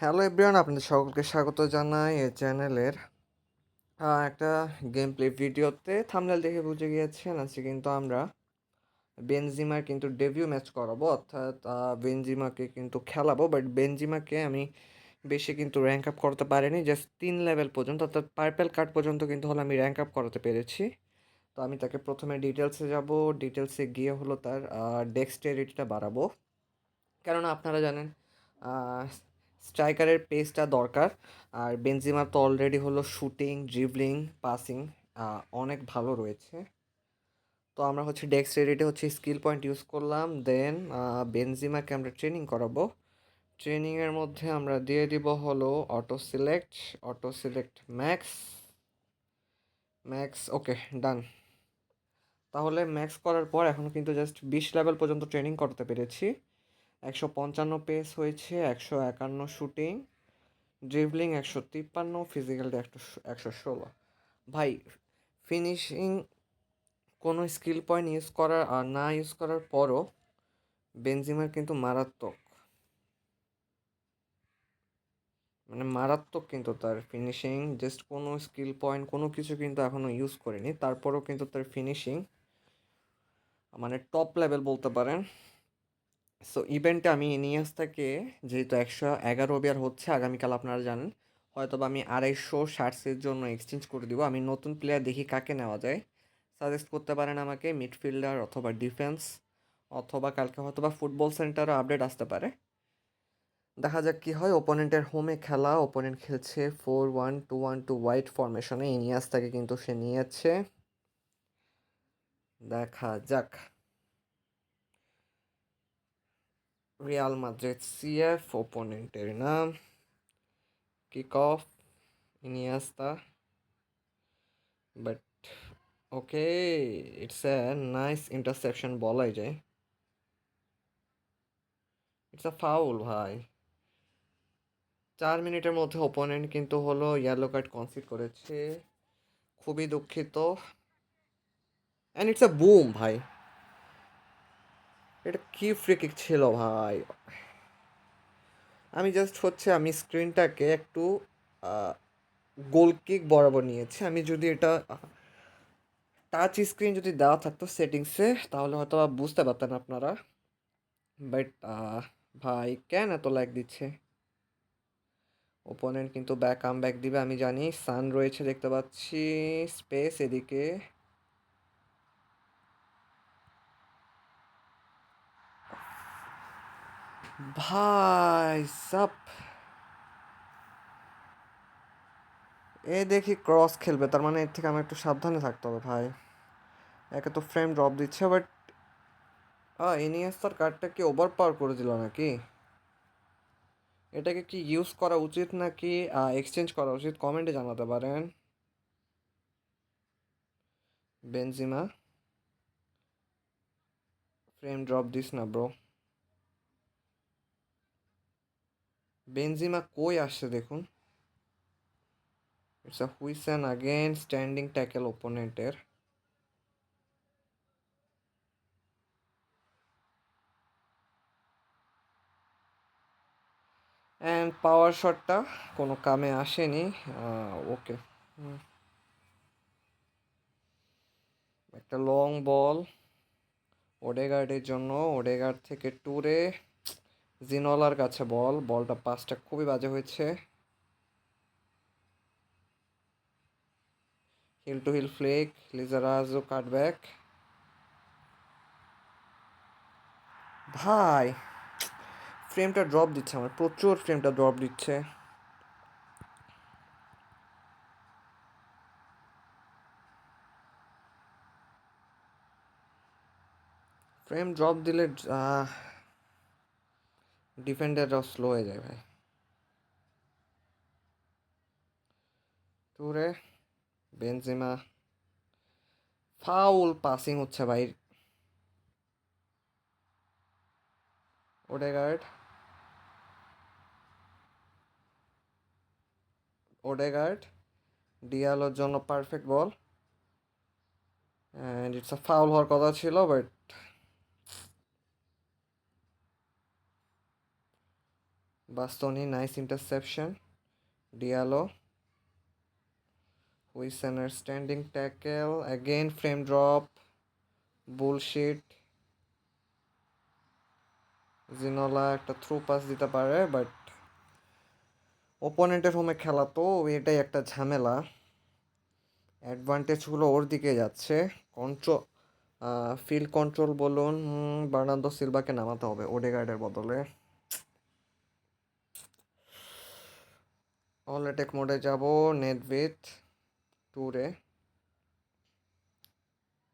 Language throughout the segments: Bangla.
হ্যালো এভরিওয়ান আপনাদের সকলকে স্বাগত জানাই এই চ্যানেলের একটা গেম প্লে ভিডিওতে থাম্বনেল দেখে বুঝে গিয়েছেন, আজকে কিন্তু আমরা বেনজিমার কিন্তু ডেবিউ ম্যাচ করাবো, অর্থাৎ বেনজিমাকে কিন্তু খেলাবো বাট বেনজিমাকে আমি বেশি কিন্তু র্যাঙ্ক আপ করতে পারিনি জাস্ট তিন লেভেল পর্যন্ত, অর্থাৎ পার্পেল কার্ড পর্যন্ত কিন্তু হলো আমি র্যাঙ্ক আপ করাতে পেরেছি। তো আমি তাকে প্রথমে ডিটেলসে যাব ডিটেলসে গিয়ে হলো তার ডেক্সটেরিটিটা বাড়াবো। কেননা আপনারা জানেন স্ট্রাইকারের পেসটা দরকার। আর বেনজিমার তো অলরেডি হলো শুটিং ড্রিবলিং পাসিং অনেক ভালো রয়েছে। তো আমরা হচ্ছে ডেক্সটেরিটি হচ্ছে স্কিল পয়েন্ট ইউজ করলাম দেন বেনজিমাকে আমরা ট্রেনিং করাবো। ট্রেনিংয়ের মধ্যে আমরা দিয়ে দিব হলো auto select auto select max max okay done তাহলে ম্যাক্স করার পর এখন কিন্তু জাস্ট বিশ লেভেল পর্যন্ত ট্রেনিং করতে পেরেছি। একশো পঞ্চান্ন পেস হয়েছে, একশো একান্ন শুটিং ড্রিবলিং একশো তিপ্পান্ন ফিজিক্যাল একশো একশো ষোলো। ভাই ফিনিশিং কোনো স্কিল পয়েন্ট ইউজ করার আর না ইউজ করার পরও বেনজিমার কিন্তু মারাত্মক। মানে মারাত্মক কিন্তু তার ফিনিশিং জাস্ট কোনো স্কিল পয়েন্ট কোনো কিছু কিন্তু এখনও ইউজ করেনি। তারপরেও কিন্তু তার ফিনিশিং মানে টপ লেভেল বলতে পারেন। সো ইভেন্টে আমি ইনিয়াসটাকে যেহেতু একশো এগারো ওভার হচ্ছে, আগামীকাল আপনারা জানেন হয়তো বা আমি আড়াইশো শার্টসের জন্য এক্সচেঞ্জ করে দিব। আমি নতুন প্লেয়ার দেখি কাকে নেওয়া যায়। সাজেস্ট করতে পারেন আমাকে মিডফিল্ডার অথবা ডিফেন্স অথবা কালকে হয়তো বা ফুটবল সেন্টারও আপডেট আসতে পারে। দেখা যাক কী হয় ওপোনেন্টের হোমে খেলা ওপোনেন্ট খেলছে four one two one two wide ফরমেশনে ইনিয়াসটাকে কিন্তু সে নিয়েছে। দেখা যাক। রিয়াল মাদ্রিদ সিএফ ওপোনেন্টের নাম kick off Iniesta but okay it's a nice interception বলাই যায় ইটস আ ফাউল ভাই চার মিনিটের মধ্যে ওপোনেন্ট কিন্তু হলো ইয়েলো কার্ড কনসিড করেছে খুবই দুঃখিত অ্যান্ড ইটস আ বুম ভাই এটা কি ফ্রি কিক ছিল ভাই? আমি জাস্ট হচ্ছে আমি স্ক্রিনটাকে একটু গোল কিক বরাবর নিয়েছি। আমি যদি এটা টাচ স্ক্রিন যদি দেওয়া থাকতো সেটিংসে তাহলে হয়তো বুঝতে পারতেন আপনারা। বাট ভাই কেন এত লাইক দিচ্ছে? ওপোনেন্ট কিন্তু ব্যাক আম ব্যাক দিবে, আমি জানি। সান রয়েছে দেখতে পাচ্ছি স্পেস এদিকে। ভাই, সাপ। এ দেখি ক্রস খেলবে, তার মানে এর থেকে আমার একটু সাবধানে থাকতে হবে ভাই। একে তো ফ্রেম ড্রপ দিচ্ছে বাট ইনিয়েস্তার কার্ডটা কি ওভার পাওয়ার করে দিল নাকি? এটাকে কি ইউজ করা উচিত নাকি এক্সচেঞ্জ করা উচিত? কমেন্টে জানাতে পারেন। বেনজিমা ফ্রেম ড্রপ দিস না ব্রো বেনজিমা কই আসছে দেখুন। It's a Huijsen again standing tackle ওপোনেন্টের and power শটটা কোনো কামে আসেনি। ওকে একটা লং বল ওডেগার্ডের জন্য ওডেগার্ড থেকে টুরে জিনলার কাছে বল, বলটা পাসটা খুবই বাজে হয়েছে। Heel to heel flick Lizarazu cutback ভাই ফ্রেমটা ড্রপ দিচ্ছে আমার, প্রচুর ফ্রেমটা ড্রপ দিচ্ছে। ফ্রেম ড্রপ দিলে ডিফেন্ডাররাও স্লো হয়ে যায় ভাই। টুরে বেনজিমা ফাউল পাসিং হচ্ছে ভাই। ওডেগার্ড ওডেগার্ড, ডিয়ালোর জন্য perfect ball and it's a foul হওয়ার কথা ছিল but Bastoni, nice interception. Diallo. Huisener standing tackle Again frame drop bullshit Ginola একটা থ্রু পাস দিতে পারে বাট ওপোনেন্টের হোমে খেলা তো এটাই একটা ঝামেলা অ্যাডভান্টেজগুলো ওর দিকে যাচ্ছে কন্ট্রোল ফিল্ড কন্ট্রোল বলুন বার্নার্দো সিলভাকে নামাতে হবে ওডেগার্ডের বদলে অল অ্যাটেক মোডে যাব নেটভিথ ট্যুরে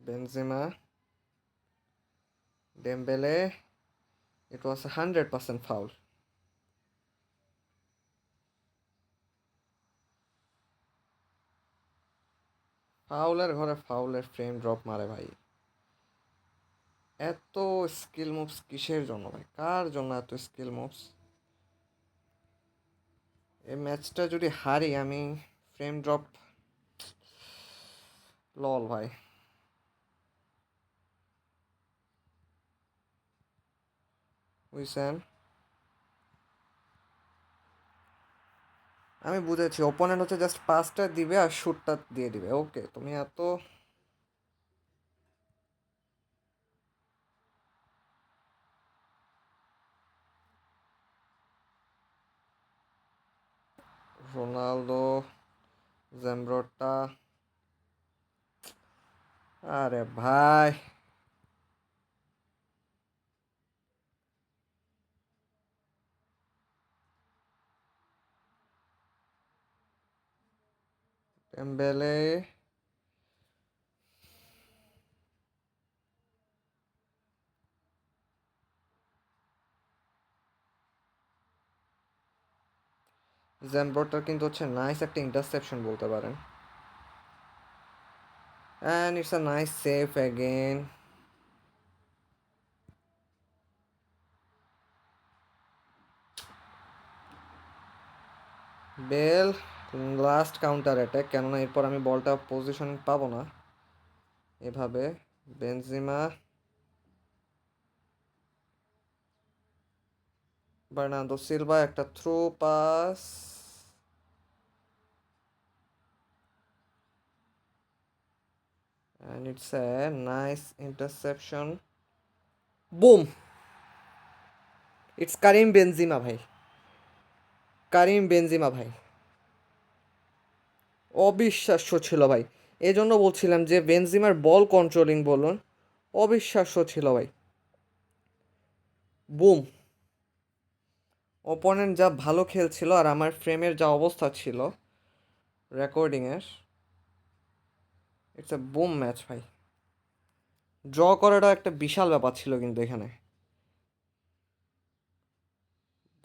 Benzema Dembele it was a hundred foul ফাউলের ঘরে ফাউলের ফ্রেম ড্রপ মারে ভাই। এত স্কিল মুভস কিসের জন্য ভাই? কার জন্য এত স্কিল মুভস এই ম্যাচটা যদি হারি, আমি ফ্রেম ড্রপ লল ভাই। বুঝছেন আমি বুঝেছি ওপোনেন্ট হচ্ছে জাস্ট পাসটা দিবে আর শুটটা দিয়ে দিবে। ওকে তুমি এত রোনালদো জেমব্রটা আরে ভাই। টেম্বেলে জ্যাম্ব্রোটার কিন্তু হচ্ছে নাইস একটা ইন্টারসেপশন বলতে পারেন। And it's a nice save again Bale last counter attack কেননা এরপর আমি বলটা পজিশন পাবো না। এভাবে বেনজিমা বার্নান্দো সিলভা একটা throw pass and it's a nice interception. Boom! It's Karim Benzema ভাই কারিম বেনজিমা ভাই অবিশ্বাস্য ছিল ভাই এই জন্য বলছিলাম যে বেনজিমার বল কন্ট্রোলিং বলুন, অবিশ্বাস্য ছিল ভাই বুম অপোনেন্ট যা ভালো খেলছিল আর আমার ফ্রেমের যা অবস্থা ছিল রেকর্ডিংয়ের ইটস এ বুম ম্যাচ ভাই। ড্র করাটা একটা বিশাল ব্যাপার ছিল কিন্তু এখানে।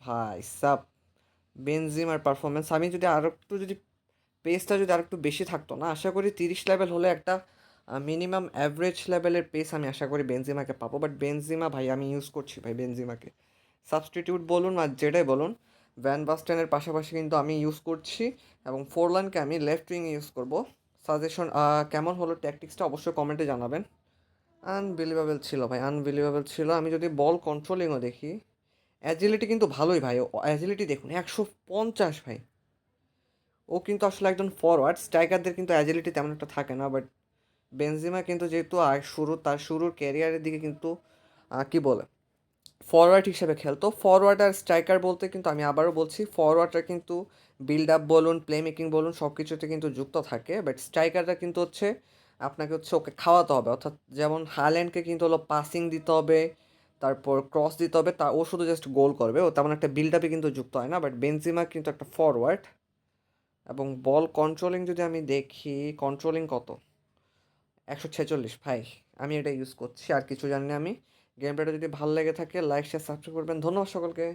ভাই, সাব, বেনজিমার পারফরমেন্স আমি যদি আরও একটু যদি পেসটা যদি আরেকটু বেশি থাকতো না, আশা করি তিরিশ লেভেল হলে একটা মিনিমাম অ্যাভারেজ লেভেলের পেস আমি আশা করি বেনজিমাকে পাবো। বাট বেনজিমা ভাই, আমি ইউজ করছি ভাই বেনজিমাকে। সাবস্টিটিউট বলুন আর যেটাই বলুন ভ্যান বাস্টেনের পাশাপাশি কিন্তু আমি ইউজ করছি এবং ফোরলানকে আমি লেফট উইং ইউজ করব। সাজেশন কেমন হলো ট্যাকটিক্সটা অবশ্যই কমেন্টে জানাবেন। আনবিলিভেবল ছিল ভাই আনবিলিভেবল ছিল। আমি যদি বল কন্ট্রোলিংও দেখি অ্যাজিলিটি কিন্তু ভালোই ভাই। অ্যাজিলিটি দেখুন, একশো পঞ্চাশ ভাই। ও কিন্তু আসলে একজন ফরওয়ার্ড স্ট্রাইকারদের কিন্তু অ্যাজিলিটি তেমন একটা থাকে না বাট বেনজিমা কিন্তু যেহেতু শুরু, তার শুরুর ক্যারিয়ারের দিকে কিন্তু কি বলে? ফরওয়ার্ড হিসেবে খেলতো। ফরওয়ার্ড আর স্ট্রাইকার বলতে কিন্তু আমি আবারও বলছি ফরওয়ার্ডটা কিন্তু বিল্ড আপ বলুন প্লে মেকিং বলুন সব কিছুতে কিন্তু যুক্ত থাকে। বাট স্ট্রাইকারটা কিন্তু হচ্ছে, আপনাকে হচ্ছে ওকে খাওয়াতে হবে। অর্থাৎ যেমন হাইল্যান্ডকে কিন্তু হলো পাসিং দিতে হবে, তারপর ক্রস দিতে হবে, তা ও শুধু জাস্ট গোল করবে। ও তেমন একটা বিল্ড আপে কিন্তু যুক্ত হয় না। বাট বেনজিমা কিন্তু একটা ফরওয়ার্ড এবং বল কন্ট্রোলিং যদি আমি দেখি কন্ট্রোলিং কত? একশো ছেচল্লিশ, ভাই, আমি এটা ইউজ করছি, আর কিছু জানি না আমি। গেমটা যদি ভালো লেগে থাকে লাইক শেয়ার সাবস্ক্রাইব করবেন। ধন্যবাদ সকলকে।